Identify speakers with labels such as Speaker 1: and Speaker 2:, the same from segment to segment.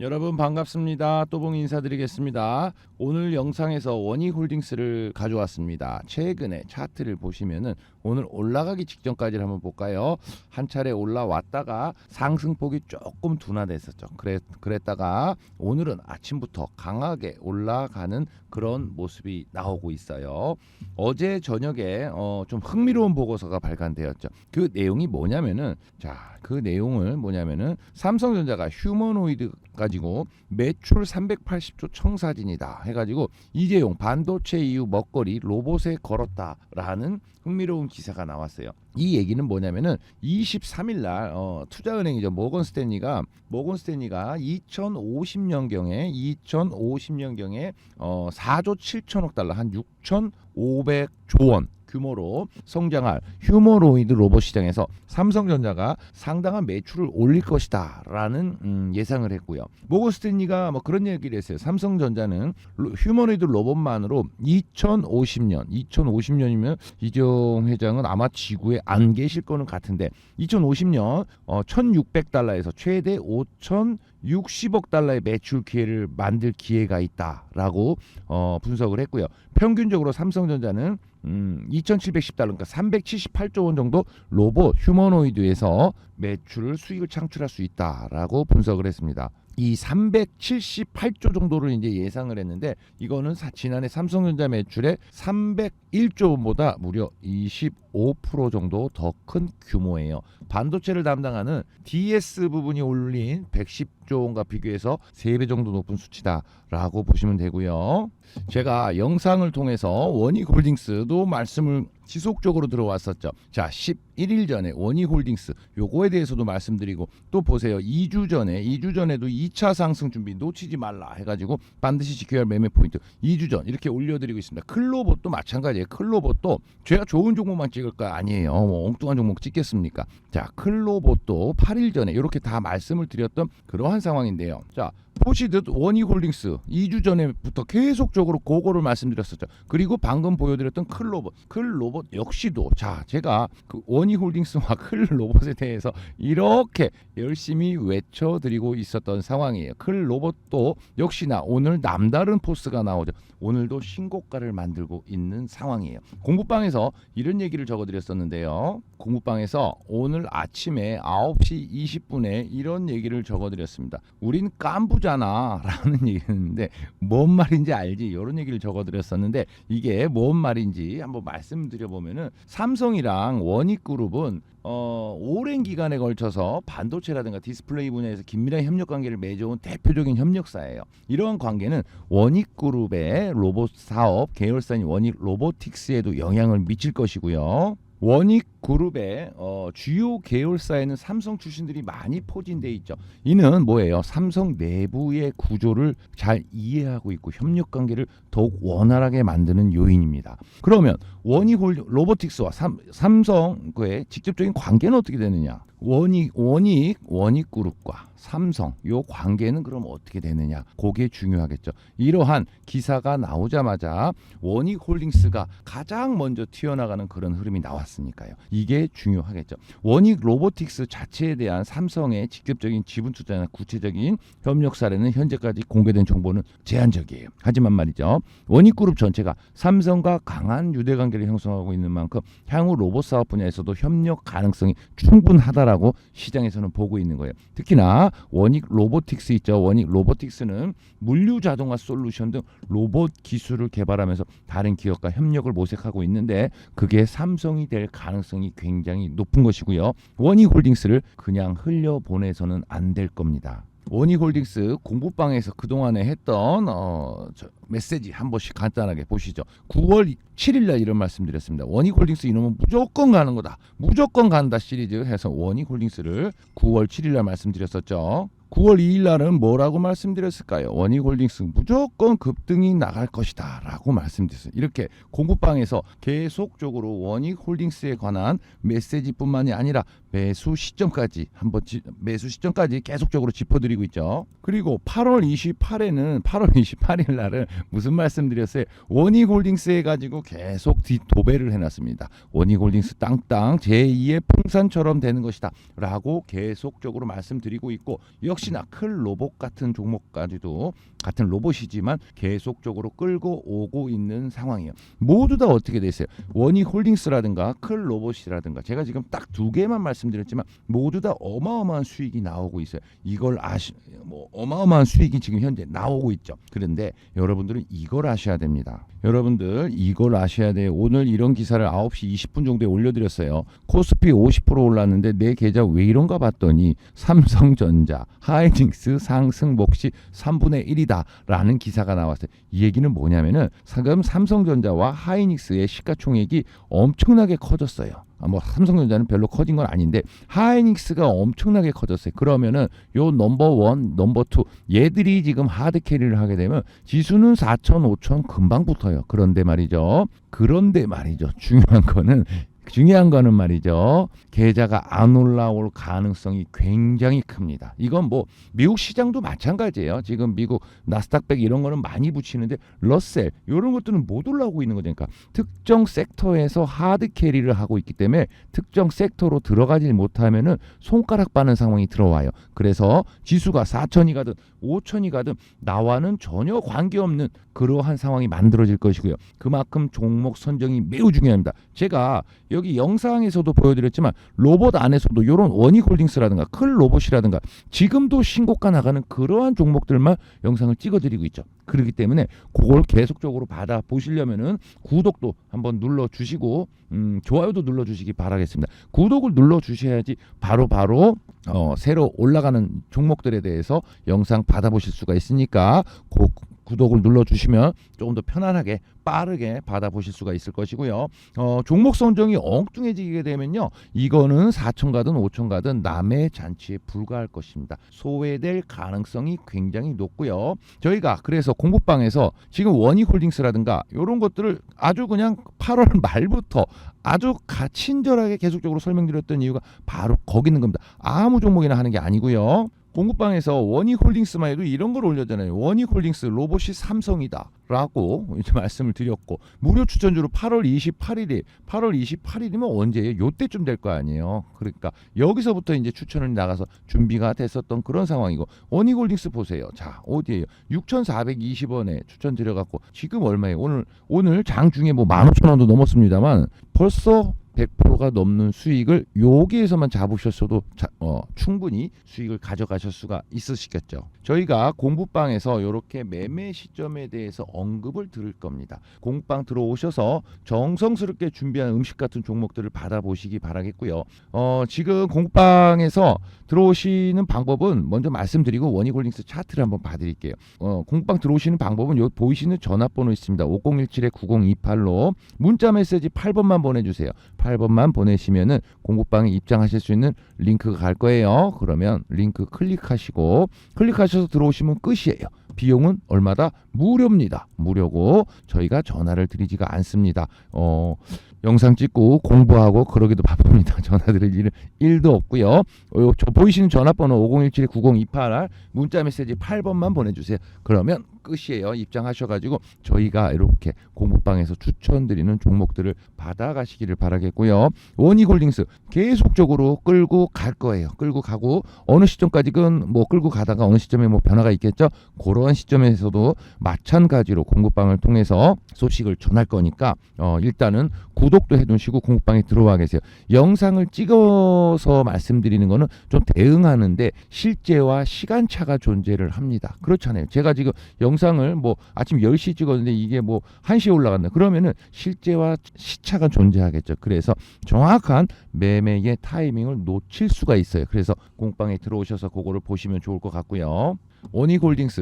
Speaker 1: 여러분 반갑습니다. 또봉 인사드리겠습니다. 오늘 영상에서 원익홀딩스를 가져왔습니다. 최근에 차트를 보시면은 오늘 올라가기 직전까지를 한번 볼까요? 한 차례 올라왔다가 상승폭이 조금 둔화됐었죠. 그래 그랬다가 오늘은 아침부터 강하게 올라가는 그런 모습이 나오고 있어요. 어제 저녁에 어, 좀 흥미로운 보고서가 발간되었죠. 그 내용이 뭐냐면은 자, 그 내용을 뭐냐면은 삼성전자가 휴머노이드 가지고 매출 380조 청사진이다 해가지고 이재용 반도체 이후 먹거리 로봇에 걸었다라는 흥미로운 기사가 나왔어요. 이 얘기는 뭐냐면은 23일 날 어, 투자은행이죠 모건 스탠리가 모건 스탠리가 2050년경에 2050년경에 어, 4조 7천억 달러 한 6,500조 원 규모로 성장할 휴머노이드 로봇 시장에서 삼성전자가 상당한 매출을 올릴 것이다라는 음, 예상을 했고요. 모건 스탠리가 뭐 그런 얘기를 했어요. 삼성전자는 로- 휴머노이드 로봇만으로 2050년, 2050년이면 이정 회장은 아마 지구에 안 계실 거는 같은데 2050년 어, 1,600달러에서 최대 5,060억 달러의 매출 기회를 만들 기회가 있다라고 어, 분석을 했고요. 평균적으로 삼성전자는 음, 2,710달러 그러니까 378조 원 정도 로봇 휴머노이드에서 매출을 수익을 창출할 수 있다라고 분석을 했습니다. 이 378조 정도를 이제 예상을 했는데 이거는 사- 지난해 삼성전자 매출의 301조 원보다 무려 25% 정도 더 큰 규모예요. 반도체를 담당하는 DS 부분이 올린 110 조 원과 비교해서 3배 정도 높은 수치다라고 보시면 되고요. 제가 영상을 통해서 원익홀딩스도 말씀을 지속적으로 들어왔었죠. 자, 11일 전에 원익홀딩스 요거에 대해서도 말씀드리고 또 보세요. 2주 전에 2주 전에도 2차 상승 준비 놓치지 말라 해 가지고 반드시 지켜야 할 매매 포인트 2주 전 이렇게 올려 드리고 있습니다. 클로봇도 마찬가지예요. 클로봇도 제가 좋은 종목만 찍을 거 아니에요. 뭐 엉뚱한 종목 찍겠습니까? 자, 클로봇도 8일 전에 이렇게 다 말씀을 드렸던 그러한 상황인데요. 자, 보시듯 원익홀딩스 2주 전에부터 계속적으로 그거를 말씀드렸었죠. 그리고 방금 보여드렸던 클로봇, 클로봇 역시도 자 제가 그 원익홀딩스와 클로봇에 대해서 이렇게 열심히 외쳐드리고 있었던 상황이에요. 클로봇도 역시나 오늘 남다른 포스가 나오죠. 오늘도 신고가를 만들고 있는 상황이에요. 공부방에서 이런 얘기를 적어드렸었는데요. 공부방에서 오늘 아침에 9시 20분에 이런 얘기를 적어드렸습니다. 우린 깐부 잖아 라는 얘기였는데 뭔 말인지 알지 이런 얘기를 적어드렸었는데 이게 뭔 말인지 한번 말씀드려 보면은 삼성이랑 원익그룹은 어, 오랜 기간에 걸쳐서 반도체라든가 디스플레이 분야에서 긴밀한 협력 관계를 맺어온 대표적인 협력사예요. 이러한 관계는 원익그룹의 로봇 사업 계열사인 원익 로보틱스에도 영향을 미칠 것이고요. 원익 그룹의 어, 주요 계열사에는 삼성 출신들이 많이 포진돼 있죠. 이는 뭐예요? 삼성 내부의 구조를 잘 이해하고 있고 협력 관계를 더욱 원활하게 만드는 요인입니다. 그러면 원익홀 로보틱스와 삼, 삼성의 직접적인 관계는 어떻게 되느냐? 원익 원익 원익 그룹과 삼성 요 관계는 그럼 어떻게 되느냐? 그게 중요하겠죠. 이러한 기사가 나오자마자 원익 홀딩스가 가장 먼저 튀어나가는 그런 흐름이 나왔으니까요. 이게 중요하겠죠. 원익 로보틱스 자체에 대한 삼성의 직접적인 지분 투자나 구체적인 협력 사례는 현재까지 공개된 정보는 제한적이에요. 하지만 말이죠. 원익 그룹 전체가 삼성과 강한 유대 관계를 형성하고 있는 만큼 향후 로봇 사업 분야에서도 협력 가능성이 충분하다라 고 시장에서는 보고 있는 거예요. 특히나 원익 로보틱스 있죠. 원익 로보틱스는 물류 자동화 솔루션 등 로봇 기술을 개발하면서 다른 기업과 협력을 모색하고 있는데 그게 삼성이 될 가능성이 굉장히 높은 것이고요. 원익 홀딩스를 그냥 흘려 보내서는 안 될 겁니다. 원익홀딩스 공부방에서 그동안에 했던 어, 저 메시지 한 번씩 간단하게 보시죠. 9월 7일 날 이런 말씀드렸습니다. 원익홀딩스 이놈은 무조건 가는 거다. 무조건 간다 시리즈 해서 원익홀딩스를 9월 7일 날 말씀드렸었죠. 9월 2일 날은 뭐라고 말씀드렸을까요? 원익홀딩스 무조건 급등이 나갈 것이다 라고 말씀드렸어요. 이렇게 공부방에서 계속적으로 원익홀딩스에 관한 메시지뿐만이 아니라 매수 시점까지 한번 지- 매수 시점까지 계속적으로 짚어드리고 있죠. 그리고 8월 28일에는 8월 28일 날은 무슨 말씀드렸어요? 원익홀딩스 해 가지고 계속 뒤 도배를 해놨습니다. 원익홀딩스 땅땅 제2의 풍산처럼 되는 것이다라고 계속적으로 말씀드리고 있고 역시나 클 로봇 같은 종목까지도 같은 로봇이지만 계속적으로 끌고 오고 있는 상황이에요. 모두 다 어떻게 됐어요? 원익홀딩스라든가 클 로봇이라든가 제가 지금 딱 두 개만 말씀 드렸지만 모두 다 어마어마한 수익이 나오고 있어요. 이걸 아시 뭐 어마어마한 수익이 지금 현재 나오고 있죠. 그런데 여러분들은 이걸 아셔야 됩니다. 여러분들 이걸 아셔야 돼요. 오늘 이런 기사를 9시 20분 정도에 올려드렸어요. 코스피 50% 올랐는데 내 계좌 왜 이런가 봤더니 삼성전자, 하이닉스 상승 몫이 3분의 1이다라는 기사가 나왔어요. 이 얘기는 뭐냐면은 지금 삼성전자와 하이닉스의 시가총액이 엄청나게 커졌어요. 아, 뭐 삼성전자는 별로 커진 건 아닌데 하이닉스가 엄청나게 커졌어요. 그러면은 요 넘버 원, 넘버 투 얘들이 지금 하드 캐리를 하게 되면 지수는 4천, 5천 금방 붙어요. 그런데 말이죠. 그런데 말이죠. 중요한 거는 중요한 거는 말이죠. 계좌가 안 올라올 가능성이 굉장히 큽니다. 이건 뭐 미국 시장도 마찬가지예요. 지금 미국 나스닥백 이런 거는 많이 붙이는데 러셀 이런 것들은 못 올라오고 있는 거니까 특정 섹터에서 하드 캐리를 하고 있기 때문에 특정 섹터로 들어가지 못하면은 손가락 빠는 상황이 들어와요. 그래서 지수가 4천이 가든 5천이 가든 나와는 전혀 관계없는 그러한 상황이 만들어질 것이고요. 그만큼 종목 선정이 매우 중요합니다. 제가 여기 영상에서도 보여드렸지만 로봇 안에서도 이런 원익홀딩스라든가 클 로봇이라든가 지금도 신고가 나가는 그러한 종목들만 영상을 찍어드리고 있죠. 그렇기 때문에 그걸 계속적으로 받아 보시려면은 구독도 한번 눌러 주시고 음, 좋아요도 눌러 주시기 바라겠습니다. 구독을 눌러 주셔야지 바로 바로 어, 새로 올라가는 종목들에 대해서 영상 받아보실 수가 있으니까 그 구독을 눌러 주시면 조금 더 편안하게 빠르게 받아보실 수가 있을 것이고요. 어, 종목 선정이 엉뚱해지게 되면요. 이거는 4천 가든 5천 가든 남의 잔치에 불과할 것입니다. 소외될 가능성이 굉장히 높고요. 저희가 그래서 공부방에서 지금 원익홀딩스라든가 이런 것들을 아주 그냥 8월 말부터 아주 가 친절하게 계속적으로 설명드렸던 이유가 바로 거기 있는 겁니다. 아무 종목이나 하는 게 아니고요. 공부방에서 원익홀딩스만 해도 이런 걸 올렸잖아요. 원익홀딩스 로봇이 삼성이다 라고 이제 말씀을 드렸고 무료 추천주로 8월 28일이 8월 28일이면 언제예요? 요때쯤 될 거 아니에요. 그러니까 여기서부터 이제 추천을 나가서 준비가 됐었던 그런 상황이고 원익홀딩스 보세요. 자 어디에요? 6,420원에 추천 드려갖고 지금 얼마예요? 오늘 오늘 장 중에 뭐 15,000원도 넘었습니다만 벌써 100%가 넘는 수익을 여기에서만 잡으셨어도 자, 어, 충분히 수익을 가져가실 수가 있으시겠죠. 저희가 공부방에서 이렇게 매매 시점에 대해서 언급을 드릴 겁니다. 공부방 들어오셔서 정성스럽게 준비한 음식 같은 종목들을 받아보시기 바라겠고요. 어, 지금 공부방에서 들어오시는 방법은 먼저 말씀드리고 원익홀딩스 차트를 한번 봐드릴게요. 어, 공부방 들어오시는 방법은 여기 보이시는 전화번호 있습니다. 5017-9028로 문자 메시지 8번만 보내주세요. 8 번만 보내시면은 공부방에 입장하실 수 있는 링크가 갈 거예요. 그러면 링크 클릭하시고 클릭하셔서 들어오시면 끝이에요. 비용은 얼마다? 무료입니다. 무료고 저희가 전화를 드리지가 않습니다. 어, 영상 찍고 공부하고 그러기도 바쁩니다. 전화 드릴 일은 1도 없고요. 어, 저 보이시는 전화번호 5017-9028 문자 메시지 8번만 보내주세요. 그러면 끝이에요. 입장하셔가지고 저희가 이렇게 공부방에서 추천드리는 종목들을 받아가시기를 바라겠고요. 원익홀딩스 계속적으로 끌고 갈 거예요. 끌고 가고 어느 시점까지는 뭐 끌고 가다가 어느 시점에 뭐 변화가 있겠죠. 그러한 시점에서도 마찬가지로 공부방을 통해서 소식을 전할 거니까 어, 일단은 구 독도 해두시고 공부방에 들어와 계세요. 영상을 찍어서 말씀드리는 거는 좀 대응하는데 실제와 시간차가 존재를 합니다. 그렇잖아요. 제가 지금 영상을 뭐 아침 10시 찍었는데 이게 뭐 1시에 올라갔나 그러면은 실제와 시차가 존재하겠죠. 그래서 정확한 매매의 타이밍을 놓칠 수가 있어요. 그래서 공방에 들어오셔서 그거를 보시면 좋을 것 같고요.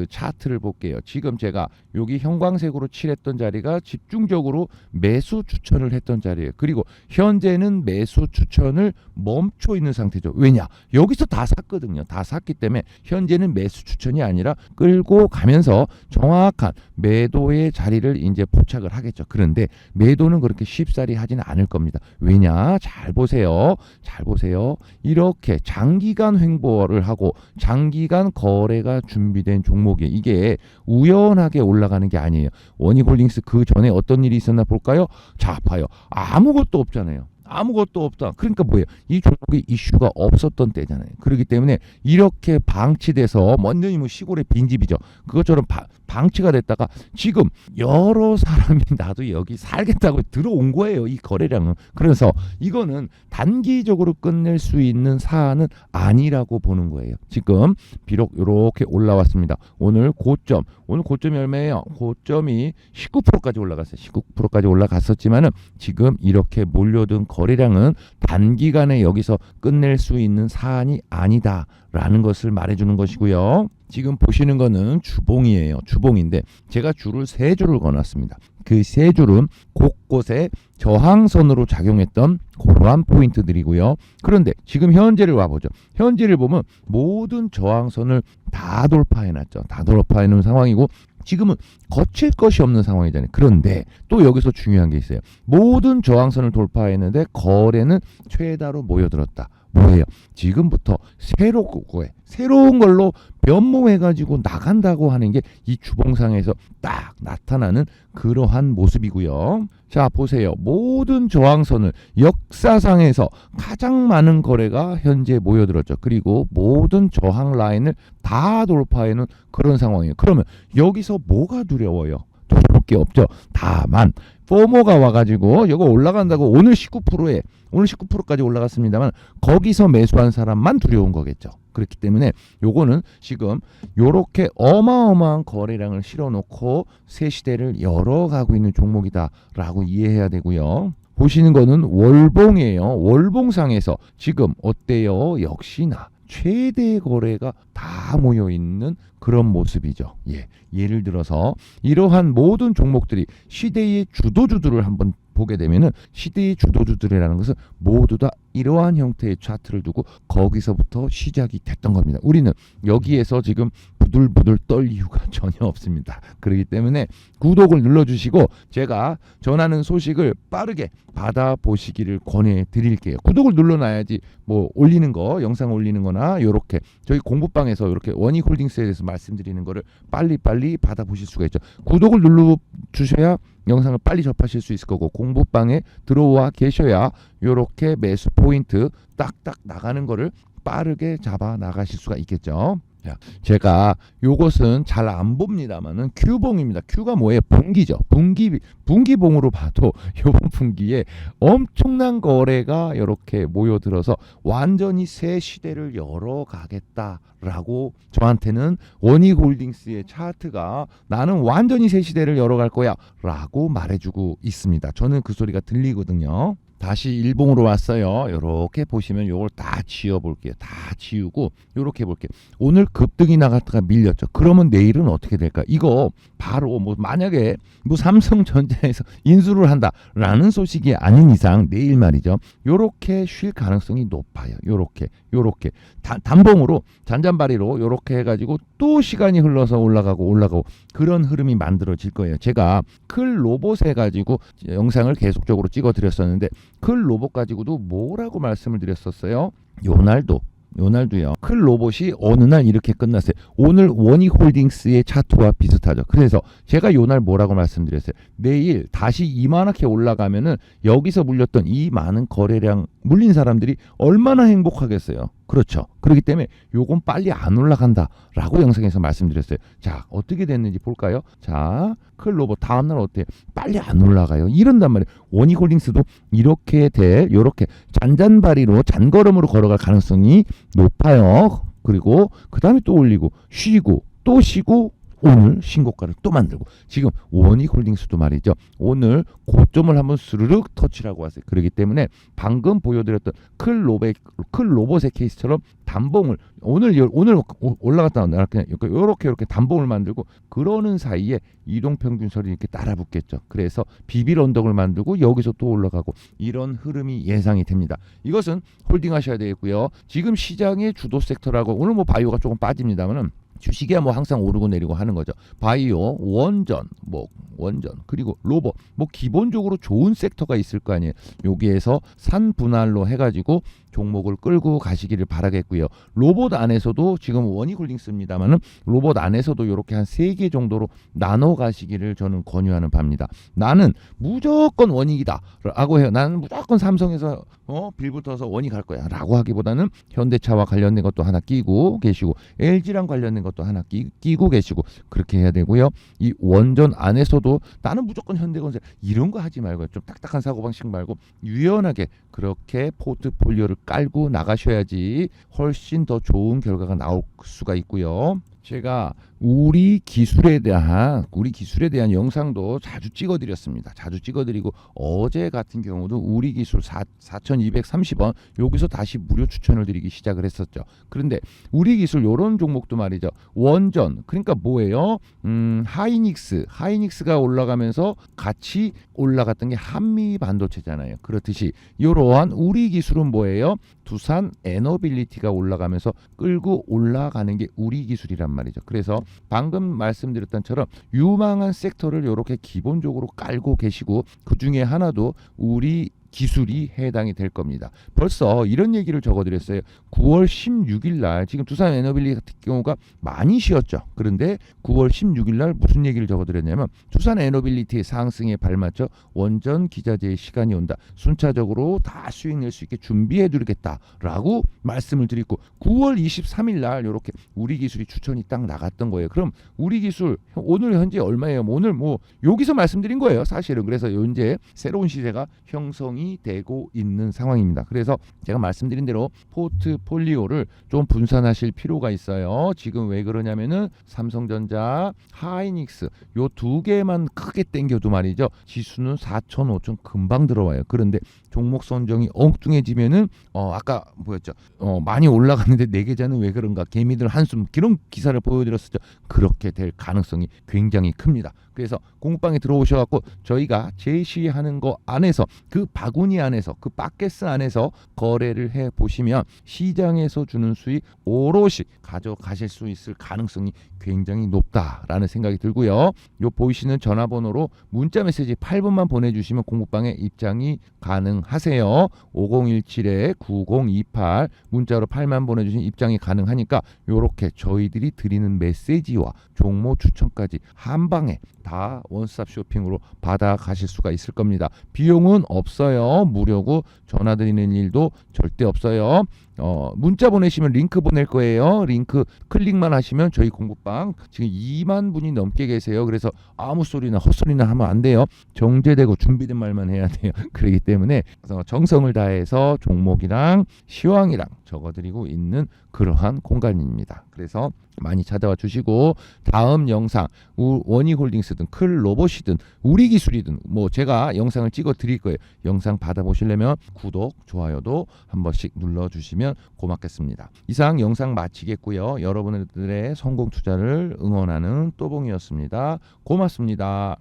Speaker 1: 차 차트를 볼게요. 지금 제가 여기 형광색으로 칠했던 자리가 집중적으로 매수 추천을 했던 자리예요. 그리고 현재는 매수 추천을 멈춰 있는 상태죠. 왜냐? 여기서 다 샀거든요. 다 샀기 때문에 현재는 매수 추천이 아니라 끌고 가면서 정확한 매도의 자리를 이제 포착을 하겠죠. 그런데 매도는 그렇게 쉽사리 하지는 않을 겁니다. 왜냐? 잘 보세요. 잘 보세요. 이렇게 장기간 횡보를 하고 장기간 거래가 준비된 종목이 이게 우연하게 올라가는 게 아니에요. 원익홀딩스 그 전에 어떤 일이 있었나 볼까요? 자, 봐요. 아무것도 없잖아요. 아무것도 없다. 그러니까 뭐예요? 이 종목이 이슈가 없었던 때잖아요. 그렇기 때문에 이렇게 방치돼서 완전히 뭐 시골의 빈집이죠. 그것처럼 바- 방치가 됐다가 지금 여러 사람이 나도 여기 살겠다고 들어온 거예요. 이 거래량은. 그래서 이거는 단기적으로 끝낼 수 있는 사안은 아니라고 보는 거예요. 지금 비록 이렇게 올라왔습니다. 오늘 고점, 오늘 고점이 얼마예요? 고점이 19%까지 올라갔어요. 19%까지 올라갔었지만은 지금 이렇게 몰려든 거 래량은 단기간에 여기서 끝낼 수 있는 사안이 아니다라는 것을 말해주는 것이고요. 지금 보시는 거는 주봉이에요. 주봉인데 제가 줄을 세 줄을 거놨습니다. 그 세 줄은 곳곳에 저항선으로 작용했던 그러한 포인트들이고요. 그런데 지금 현재를 와보죠. 현재를 보면 모든 저항선을 다 돌파해놨죠. 다 돌파해놓은 상황이고 지금은 거칠 것이 없는 상황이잖아요. 그런데 또 여기서 중요한 게 있어요. 모든 저항선을 돌파했는데 거래는 최다로 모여들었다. 뭐예요? 지금부터 새롭고 새로운 걸로 변모해 가지고 나간다고 하는 게 이 주봉상에서 딱 나타나는 그러한 모습이고요. 자 보세요. 모든 저항선을 역사상에서 가장 많은 거래가 현재 모여들었죠. 그리고 모든 저항 라인을 다 돌파해 놓은 그런 상황이에요. 그러면 여기서 뭐가 두려워요? 두려울 게 없죠. 다만 포모가 와가지고 이거 올라간다고 오늘 19%에 오늘 19%까지 올라갔습니다만 거기서 매수한 사람만 두려운 거겠죠. 그렇기 때문에 요거는 지금 요렇게 어마어마한 거래량을 실어놓고 새 시대를 열어가고 있는 종목이다라고 이해해야 되고요. 보시는 거는 월봉이에요. 월봉상에서 지금 어때요? 역시나 최대 거래가 다 모여 있는 그런 모습이죠. 예. 예를 들어서 이러한 모든 종목들이 시대의 주도주들을 한번 보게 되면은 시대의 주도주들이라는 것은 모두 다 이러한 형태의 차트를 두고 거기서부터 시작이 됐던 겁니다. 우리는 여기에서 지금 부들부들 떨 이유가 전혀 없습니다. 그렇기 때문에 구독을 눌러주시고 제가 전하는 소식을 빠르게 받아보시기를 권해 드릴게요. 구독을 눌러놔야지 뭐 올리는 거 영상 올리는 거나 요렇게 저희 공부방에서 이렇게 원익 홀딩스에 대해서 말씀드리는 거를 빨리빨리 받아보실 수가 있죠. 구독을 눌러 주셔야 영상을 빨리 접하실 수 있을 거고 공부방에 들어와 계셔야 요렇게 매수 포인트 딱딱 나가는 거를 빠르게 잡아 나가실 수가 있겠죠. 자, 제가 요것은 잘 안 봅니다만은 큐봉입니다. 큐가 뭐예요? 분기죠. 분기 분기봉으로 봐도 요번 분기에 엄청난 거래가 이렇게 모여들어서 완전히 새 시대를 열어 가겠다라고 저한테는 원익홀딩스의 차트가 나는 완전히 새 시대를 열어 갈 거야라고 말해 주고 있습니다. 저는 그 소리가 들리거든요. 다시 일봉으로 왔어요. 이렇게 보시면 요걸 다 지워 볼게요. 다 지우고 요렇게 볼게요. 오늘 급등이 나갔다가 밀렸죠. 그러면 내일은 어떻게 될까? 이거 바로 뭐 만약에 뭐 삼성전자에서 인수를 한다라는 소식이 아닌 이상 내일 말이죠. 요렇게 쉴 가능성이 높아요. 요렇게 요렇게 단, 단봉으로 잔잔바리로 요렇게 해가지고 또 시간이 흘러서 올라가고 올라가고 그런 흐름이 만들어질 거예요. 제가 클 로봇 해가지고 영상을 계속적으로 찍어드렸었는데 클 로봇 가지고도 뭐라고 말씀을 드렸었어요? 요날도 요날도요. 클 로봇이 어느 날 이렇게 끝났어요. 오늘 원익홀딩스의 차트와 비슷하죠. 그래서 제가 요날 뭐라고 말씀드렸어요. 내일 다시 이만하게 올라가면은 여기서 물렸던 이 많은 거래량 물린 사람들이 얼마나 행복하겠어요. 그렇죠. 그렇기 때문에 요건 빨리 안 올라간다라고 영상에서 말씀드렸어요. 자, 어떻게 됐는지 볼까요? 자, 클 로봇 다음 날 어때요? 빨리 안 올라가요. 이런단 말이에요. 원익홀딩스도 이렇게 될 요렇게 잔잔바리로 잔걸음으로 걸어갈 가능성이 높아요. 그리고 그 다음에 또 올리고 쉬고 또 쉬고 오늘 신고가를 또 만들고 지금 원익 홀딩스도 말이죠. 오늘 고점을 한번 스르륵 터치라고 왔어요. 그렇기 때문에 방금 보여드렸던 클 로베 클 로봇의 케이스처럼 단봉을 오늘 열- 오늘 오- 올라갔다 나그 이렇게 이렇게 이렇게 단봉을 만들고 그러는 사이에 이동 평균설이 이렇게 따라 붙겠죠. 그래서 비빌 언덕을 만들고 여기서 또 올라가고 이런 흐름이 예상이 됩니다. 이것은 홀딩하셔야 되겠고요. 지금 시장의 주도 섹터라고 오늘 뭐 바이오가 조금 빠집니다만은 주식이야 뭐 항상 오르고 내리고 하는 거죠. 바이오, 원전, 뭐 원전 그리고 로봇 뭐 기본적으로 좋은 섹터가 있을 거 아니에요. 여기에서 산 분할로 해가지고 종목을 끌고 가시기를 바라겠고요. 로봇 안에서도 지금 원이홀딩스입니다만은 로봇 안에서도 이렇게 한 세 개 정도로 나눠 가시기를 저는 권유하는 바입니다. 나는 무조건 원익이다라고 해요. 나는 무조건 삼성에서 어, 빌붙어서 원이 갈 거야라고 하기보다는 현대차와 관련된 것도 하나 끼고 계시고 LG랑 관련된 것도 하나 끼, 끼고 계시고 그렇게 해야 되고요. 이 원전 안에서도 나는 무조건 현대건설 이런 거 하지 말고 좀 딱딱한 사고 방식 말고 유연하게 그렇게 포트폴리오를 깔고 나가셔야지 훨씬 더 좋은 결과가 나올 수가 있고요. 제가 우리 기술에 대한 우리 기술에 대한 영상도 자주 찍어드렸습니다. 자주 찍어드리고 어제 같은 경우도 우리 기술 4, 4,230원 여기서 다시 무료 추천을 드리기 시작을 했었죠. 그런데 우리 기술 요런 종목도 말이죠. 원전 그러니까 뭐예요? 음, 하이닉스 하이닉스가 올라가면서 같이 올라갔던 게 한미 반도체잖아요. 그렇듯이 이러한 우리 기술은 뭐예요? 두산 에너빌리티가 올라가면서 끌고 올라가는 게 우리 기술이란 말이죠. 그래서 방금 말씀드렸던처럼 유망한 섹터를 이렇게 기본적으로 깔고 계시고 그 중에 하나도 우리 기술이 해당이 될 겁니다. 벌써 이런 얘기를 적어드렸어요. 9월 16일 날 지금 두산 에너빌리 같은 경우가 많이 쉬었죠. 그런데 9월 16일 날 무슨 얘기를 적어드렸냐면 두산 에너빌리티 상승에 발맞춰 원전 기자재의 시간이 온다. 순차적으로 다 수익 낼 수 있게 준비해 두겠다라고 말씀을 드리고 9월 23일 날 이렇게 우리 기술이 추천이 딱 나갔던 거예요. 그럼 우리 기술 오늘 현재 얼마예요? 뭐 오늘 뭐 여기서 말씀드린 거예요. 사실은 그래서 현재 새로운 시세가 형성이 되고 있는 상황입니다. 그래서 제가 말씀드린 대로 포트폴리오를 좀 분산하실 필요가 있어요. 지금 왜 그러냐면은 삼성전자, 하이닉스 요 두 개만 크게 땡겨도 말이죠. 지수는 4천, 5천 금방 들어와요. 그런데 종목 선정이 엉뚱해지면은 어 아까 뭐였죠? 어 많이 올라갔는데 내 계좌는 왜 그런가? 개미들 한숨 그런 기사를 보여드렸었죠. 그렇게 될 가능성이 굉장히 큽니다. 그래서 공방에 들어오셔갖고 저희가 제시하는 거 안에서 그 바구니 안에서 그 바켓스 안에서 거래를 해 보시면 시장에서 주는 수익 오롯이 가져가실 수 있을 가능성이 굉장히 높다라는 생각이 들고요. 요 보이시는 전화번호로 문자 메시지 8분만 보내주시면 공부방에 입장이 가능하세요. 5017에 9028 문자로 8만 보내주신 입장이 가능하니까 요렇게 저희들이 드리는 메시지와 종목 추천까지 한 방에 다 원스톱 쇼핑으로 받아 가실 수가 있을 겁니다. 비용은 없어요. 무료고 전화 드리는 일도 절대 없어요. 어, 문자 보내시면 링크 보낼 거예요. 링크 클릭만 하시면 저희 공부방 지금 2만 분이 넘게 계세요. 그래서 아무 소리나 헛소리나 하면 안 돼요. 정제되고 준비된 말만 해야 돼요. 그렇기 때문에 정성을 다해서 종목이랑 시황이랑 적어드리고 있는 그러한 공간입니다. 그래서 많이 찾아와 주시고 다음 영상 우- 원희홀딩스든 클 로봇이든 우리 기술이든 뭐 제가 영상을 찍어 드릴 거예요. 영상 받아보시려면 구독, 좋아요도 한 번씩 눌러 주시면 고맙겠습니다. 이상 영상 마치겠고요. 여러분들의 성공 투자를 응원하는 또봉이었습니다. 고맙습니다.